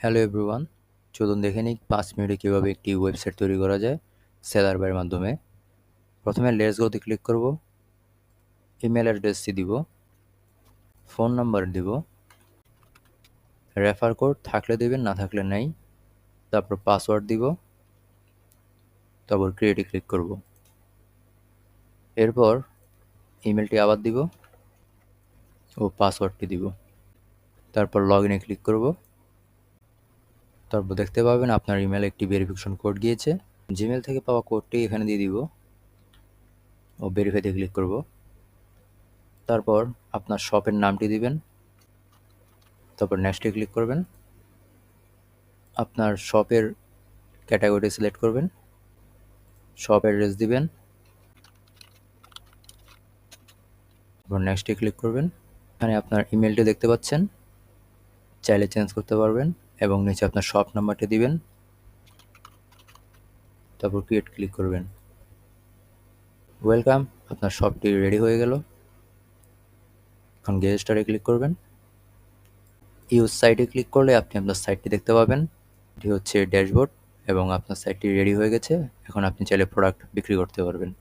Hello everyone চলুন দেখে নিই পাঁচ মিনিটে কীভাবে একটি ওয়েবসাইট তৈরি করা যায় সেলার বাইয়ের মাধ্যমে। প্রথমে লেস গোতে ক্লিক করব ইমেল অ্যাড্রেসটি দিব ফোন নাম্বার দিব রেফার কোড থাকলে দেবেন, না থাকলে নাই, তারপর পাসওয়ার্ড দিব, তারপর ক্রিয়েটে ক্লিক করব। এরপর ইমেলটি আবার দিব ও পাসওয়ার্ডটি দিব, তারপর লগ ইনে ক্লিক করব। তারপর দেখতে পাবেন আপনার ইমেলে একটি ভেরিফিকেশন কোড গিয়েছে। জিমেল থেকে পাওয়া কোডটি এখানে দিয়ে দিব। ও ভেরিফাইতে ক্লিক করব। তারপর আপনার শপের নামটি দিবেন। তারপর নেক্সটে ক্লিক করবেন। আপনার শপের ক্যাটাগরি সিলেক্ট করবেন। শপ অ্যাড্রেস দিবেন। তারপর নেক্সটে ক্লিক করবেন। এখানে আপনার ইমেলটি দেখতে পাচ্ছেন। চাইলে চেঞ্জ করতে পারবেন। এবং নিচে আপনার শপ নাম্বারটি দিবেন। তারপর ক্রিয়েট ক্লিক করবেন। ওয়েলকাম আপনার শপটি রেডি হয়ে গেল। এখন গেট ক্লিক করবেন। ইউজ সাইটে ক্লিক করলে আপনি আপনার সাইটটি দেখতে পাবেন। এটি হচ্ছে ড্যাশবোর্ড এবং আপনার সাইটটি রেডি হয়ে গেছে। এখন আপনি চাইলে প্রোডাক্ট বিক্রি করতে পারবেন।